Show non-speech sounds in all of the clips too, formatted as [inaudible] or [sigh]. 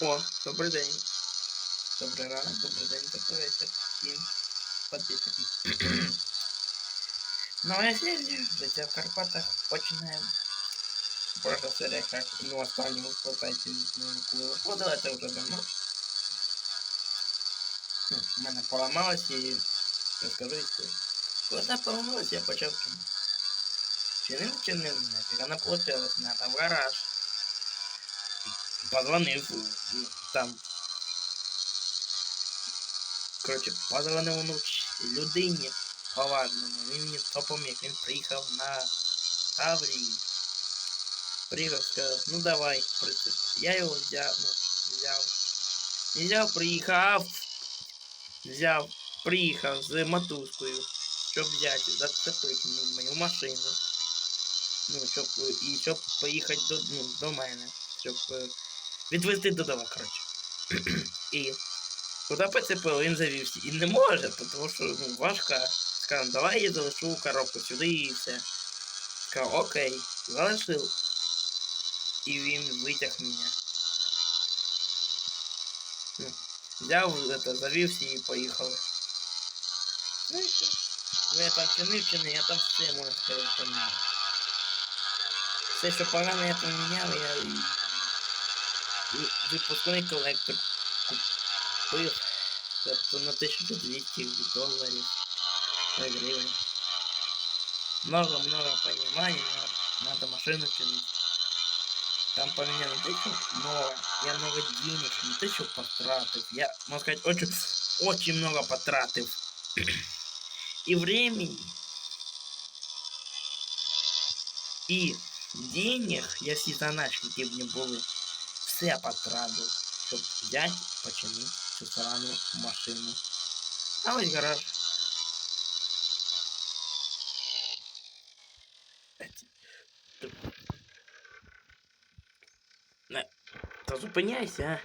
О, добрий день. Добрий ранок, добрий день, добрий вечір. Всім підписчикам. Новая серія. Життя в Карпатах. Починаємо. Прошлая серия, как ну, останнему спасайте, ну, коли виходила, це вже давно. Ну, в мене поламалось і розкажу історію. Коли вона поламалась, я почав чинити. Чинив, чинив, нафіг, вона получилась, на там в гараж. Позвонив, там. Коротше, позвонив людині поважному, він мені допоміг, він приїхав на Таврії. Приїхав, сказав, ну давай, прицеп. Я його взяв, ну, взяв. Взяв, приїхав. Взяв, приїхав з мотузкою, щоб взяти, зацепити мою машину. Ну, щоб і щоб поїхати до, ну, до мене. Щоб е, відвезти додому, коротше. і куди поцепив, він завівся. І не може, тому що ну, важко. Сказав, давай я залишу коробку сюди і все. Сказав, окей, залишив. І він витяг мене. Ну, взяв, это, завівся і поїхали. Ну і все. Ну я там чинив, чинив, я там все, можна сказати. Все, що погано я поміняв, я і... і випускний колектор купив. Тобто на 1200 доларів. Ой, гривен. Много-много понимания, но надо машину чинить. Там поменяли тысячу много. Я много денег, не тысячу потратив. Я, можно сказать, очень, очень много потратив. И времени. И денег, если б не були, все потратив, щоб взять, починити цю срану машину. А ось гараж. Не, та зупиняйся, а.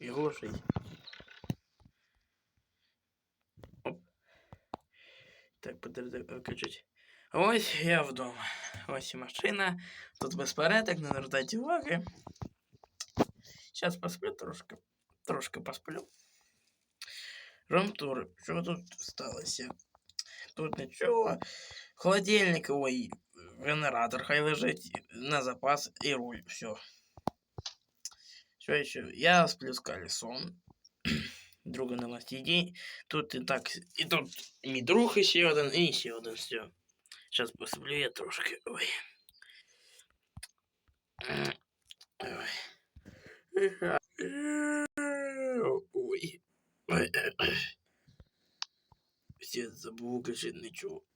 І глушить. Оп. Так, подожди, виключить. Ось я вдома. Ось і машина. Тут безпорядок, не звертайте уваги. Сейчас посплю трошки. Трошки посплю. Ромтур, що тут сталося? Тут нічого. Холодильник, ой, генератор хай лежить на запас і руль. Все. Що еще? Я сплю з колесом. Друга на ластіді. Тут і так. І тут мій друг ще один, і ще один. Все. Сейчас посплю я трошки. Ой. Ой. Ой. Все забыл, кажет, ничего.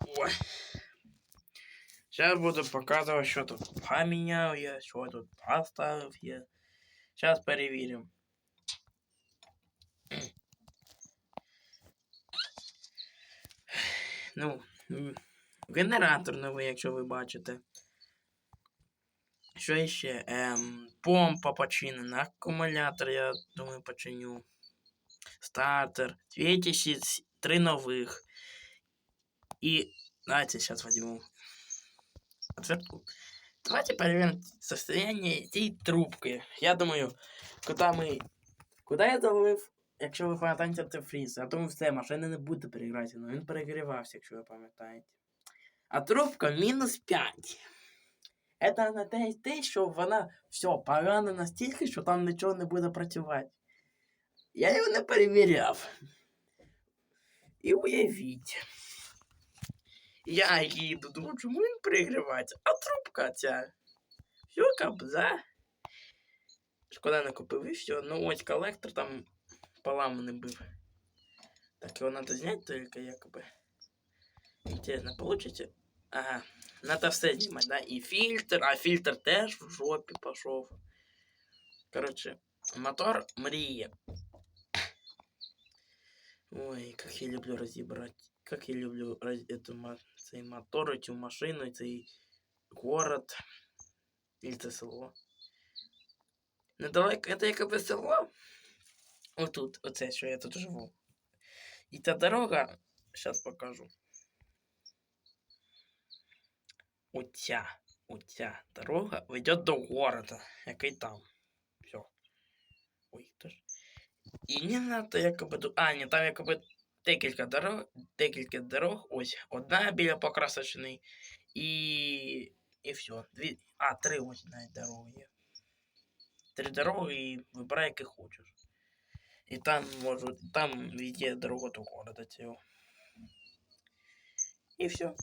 Ой. Сейчас буду показывать, что тут поменял я, что тут поставил я. Сейчас проверим. Ну, генератор новий, якщо ви бачите. Що ще? Ем, помпа починена, акумулятор, я думаю, починю. Стартер, світящі три нових. И давайте сейчас возьму отвертку. Давайте проверим состояние этой трубки. Я думаю, куда ми. Куди я залив, якщо ви пам'ятаєте антифріз, я думаю, все, машина не буде переграти, але він перегрівався, якщо ви пам'ятаєте. А трубка мінус 5. Это на те, що вона все погана настільки, що там нічого не буде працювати. Я його не перевіряв. І уявіть. Я їду, думаю, чому він перегрівається? А трубка ця. Все, кабза. Шкода не купив і все. Ну ось колектор там поламаний був. Так, його треба зняти тільки якоби. Інтересно, получите? Ага. Надо все знімати, да? І фільтр, а фільтр теж в жопі пішов. Короче, мотор мріє. Ой, как я люблю разобрать. Как я люблю раз... эту, ма- цей мотор, эту машину, цей город. Или це село. Недалеко, это якоби село. Отут, оце, що я тут живу. І та дорога, зараз покажу. Оця. оця дорога веде до города, який там. Все. Ой, хто ж. І не надо якоби ду- А, ні, там якоби декілька дорог, декілька дорог. Ось. Одна біля покрасочної. І. І все. Дві. А, три ось навіть дороги є. Три дороги і вибирай, які хочеш. І там можу. Там веде дорогу до города цього. І все.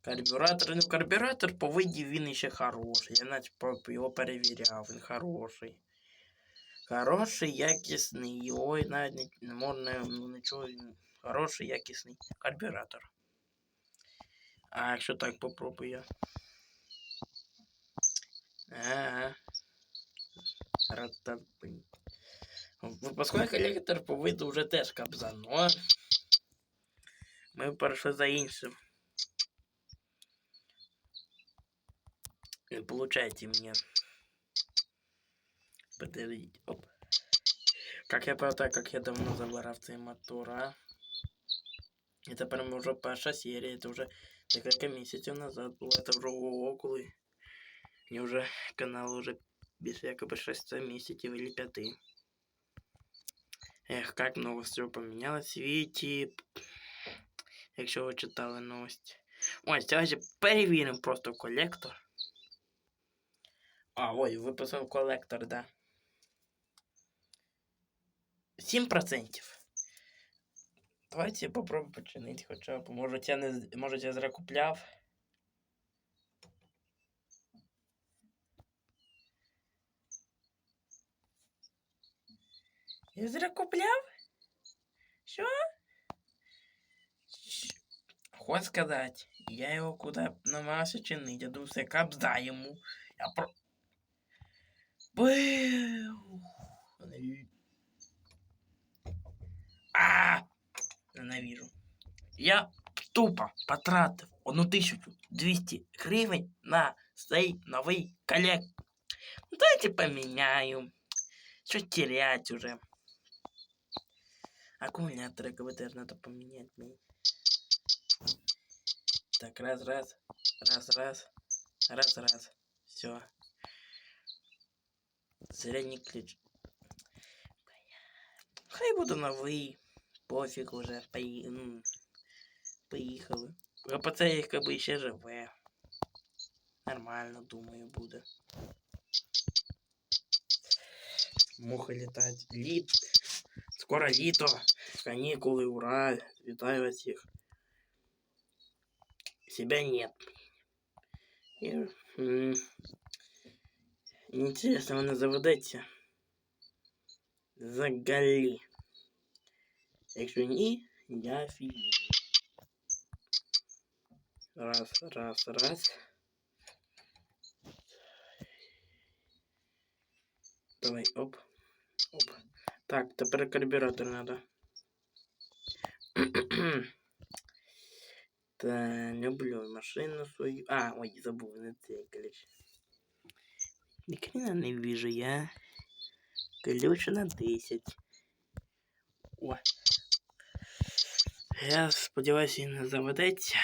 Карбюратор, ну карбюратор по виді він ще хороший. Я наче по- його перевіряв, він хороший. Хороший, якісний. Його і навіть не, не можна ну, нічого. він Хороший, якісний карбюратор. А якщо так попробую я. Ага. Ратапинь. Випускний колектор по виду вже теж кабзан, но ми перейшли за іншим. Не получайте мне. Подождите. Оп. Как я пам'ятаю, как я давно забирав цей мотор, а? Это прям уже перша серия, это уже несколько месяцев назад было, это вже ого, коли. Мені вже канал уже більше якоби 6 месяцев или 5. Ех, как много всего поменялось в світі. Якщо ви читали новості. Ось, давайте перевіримо просто колектор. А, ой, виписав колектор, да. 7%. Давайте я попробую починити хоча б. Може я не може я зря зря купляв? Що? Хоч сказати, я його куди намагався чинити, я думаю, все капзда йому. Я про... А! Ненавижу. Я тупо потратив 1200 гривень на цей новий коллект. Ну, Давайте поменяю. Что терять уже? Аккумулятор КВТ надо поменять. блин. Так, раз, раз, раз, раз, раз, раз. Все. Зря не ключ. Хай буду новий. Пофіг уже. Пої... м, Поїхали. ГПЦ їх якби ще живе. Нормально, думаю, буде. Муха літать. Літ. Скоро літо. Канікули, ура. Вітаю вас всіх. Себя нет. И, м, Интересно, вы заведеться? Взагалі. Якщо ні, я фігію. Раз, раз, раз. Давай, оп. Оп. Так, тепер карбюратор надо. [clears throat] Та люблю машину свою. А, ой, забув не цей ключ. Ні хрена не вижу я. Ключ на 10. О. Я сподіваюся, він не заведеться.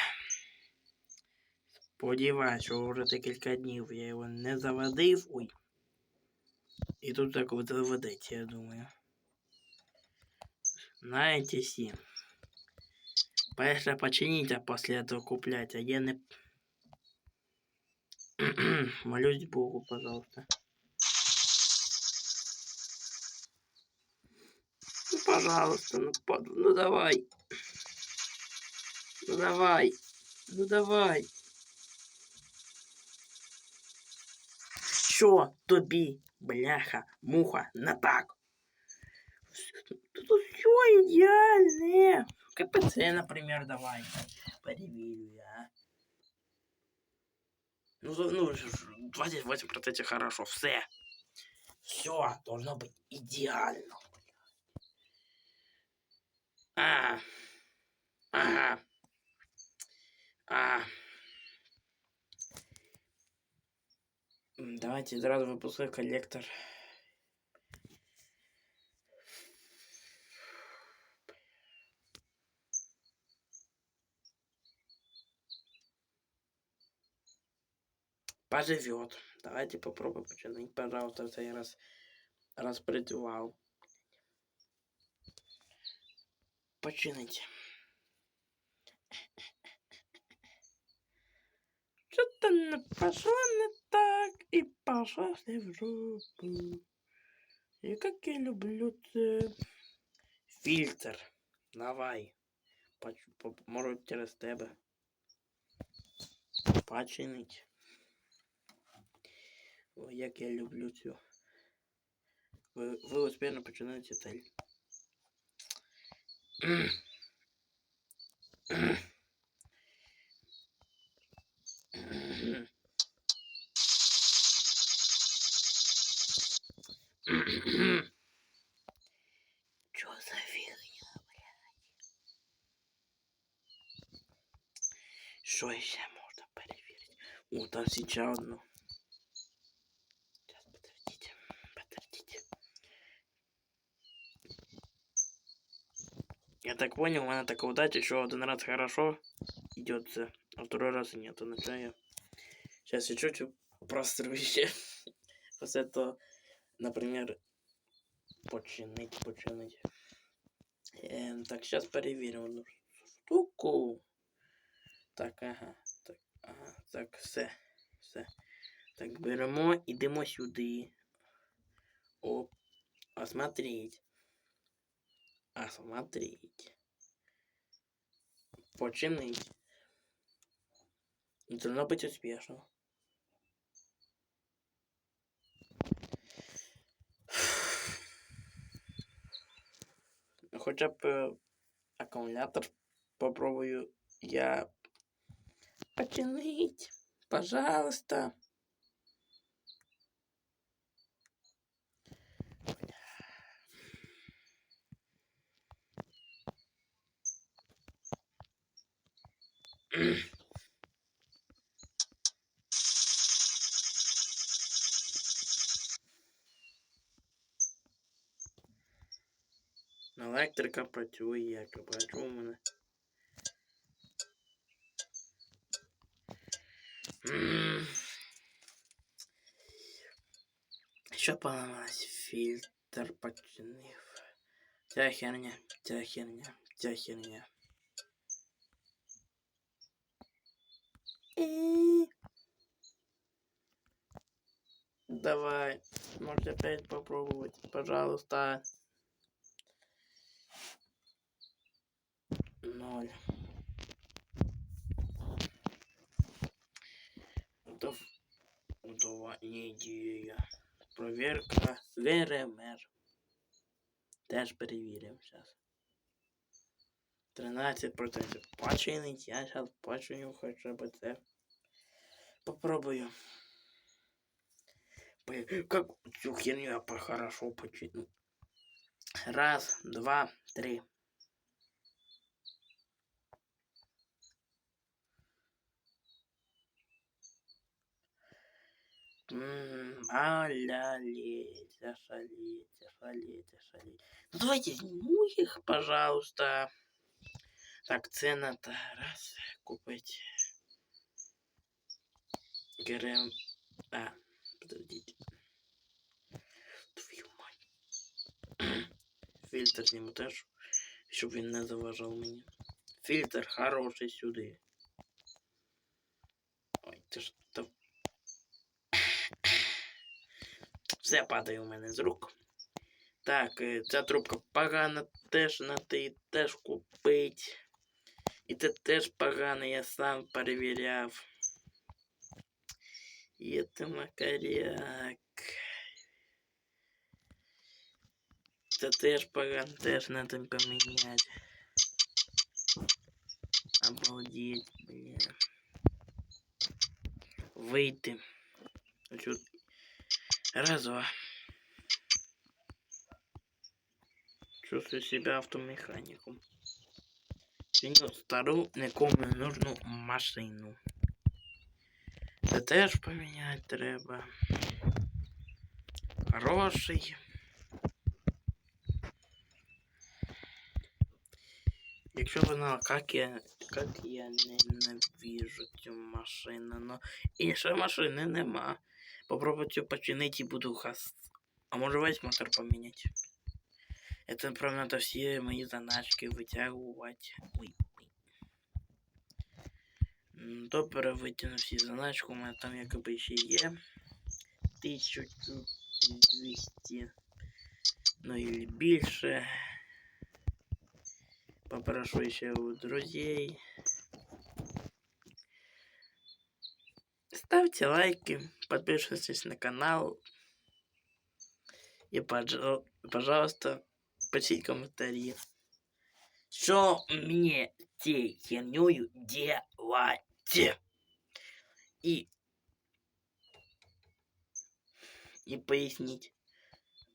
Сподіваюся, що вже декілька днів я його не заводив. Ой. І тут так от заведеться, я думаю. Знаете, сі. Перше починіть, а після этого куплять, а я не... [clears throat] Молюсь Богу, пожалуйста. Ну, пожалуйста, ну, под... ну давай. Ну давай. Ну давай. Що тобі, бляха, муха, не так? Все ідеальне. КПЦ, например, давай. Перевірю я. Ну, ну, ж- ж, 28% хорошо, все. Все, должно быть идеально. А. А. М, Давайте сразу выпускай коллектор. Поживет. Давайте попробуем починить, пожалуйста, в цей раз распредвал. Починить. Что-то не пошло не так и пошла в жопу. И как я люблю це. Фильтр. Давай. Поч- по- Можу через тебе. Починить. О, як я люблю цю. Ви, ви успішно починаєте цель. Чё за фигня, блядь? Що ще можна перевірити? О, там сейчас одно. Так понял, меня такая удача, что один раз хорошо идет, а второй раз нет. Иначе я сейчас я чуть-чуть простру еще. [laughs] После этого, например, починить, починить. Ем, так, сейчас перевіримо одну штуку. Так, ага. Так, ага, так, все. Все. Так, беремо, ідемо сюди. Оп. Осмотреть. Осмотреть. Починить. Должно быть успешно. Хоча б е, акумулятор попробую я починить. Пожалуйста. Електрика працює, як я бачу у мене. Що поламалось? Фільтр починив. Ця херня, ця херня, ця херня. Давай, можете опять попробовать, пожалуйста. Ноль. Готов. Готова ідея. Проверка ВРМР. Теж перевіримо зараз. 13% починить. Я зараз починю хоча б це. Попробую. Как цю херню я по- хорошо почину. Раз, два, три. М, А-ля-ле, зашалеть, зашалеть, зашалеть. Ну давайте сниму их, пожалуйста. Так, цена-то раз купить. ГРМ. А, подождите. мать. Фильтр сниму теж, щоб він не заважав мені. Фильтр хороший сюди. Ой, ти ж то все падає у мене з рук. Так, е, ця трубка погана теж на ти теж купить. І це теж погано, я сам перевіряв. І це макаряк. Це теж погано, теж надо поміняти. Обалдеть, бля. Вийти. Чуть Раз, два. Чувствую себя автомехаником. Чиню стару нікому не нужну машину. Це теж поміняти треба. Хороший. Якщо ви знали, як я, як я ненавижу цю машину, но іншої машини нема. Попробую цю починити і буду хас. А може весь мотор поміняти? Это прям надо всі мої заначки витягувати. Ой, ой. М, Добре, витягну всі заначки, у мене там якби ще є. 1200. Ну или більше. Попрошу ще у друзей. Ставьте лайки, подписывайтесь на канал. И, пожалуйста, пишите комментарии. Что мне цей хернёю делать? И... И пояснить.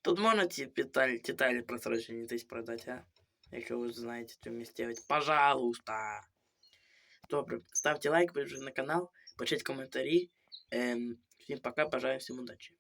Тут можно детали, детали просрочені десь продать, а? Якщо ви знаєте, що вмість делать. Пожалуйста. Добре, ставьте лайк, подпишитесь на канал, пишите комментарии. Эм, всем пока, пожелаю всем удачи.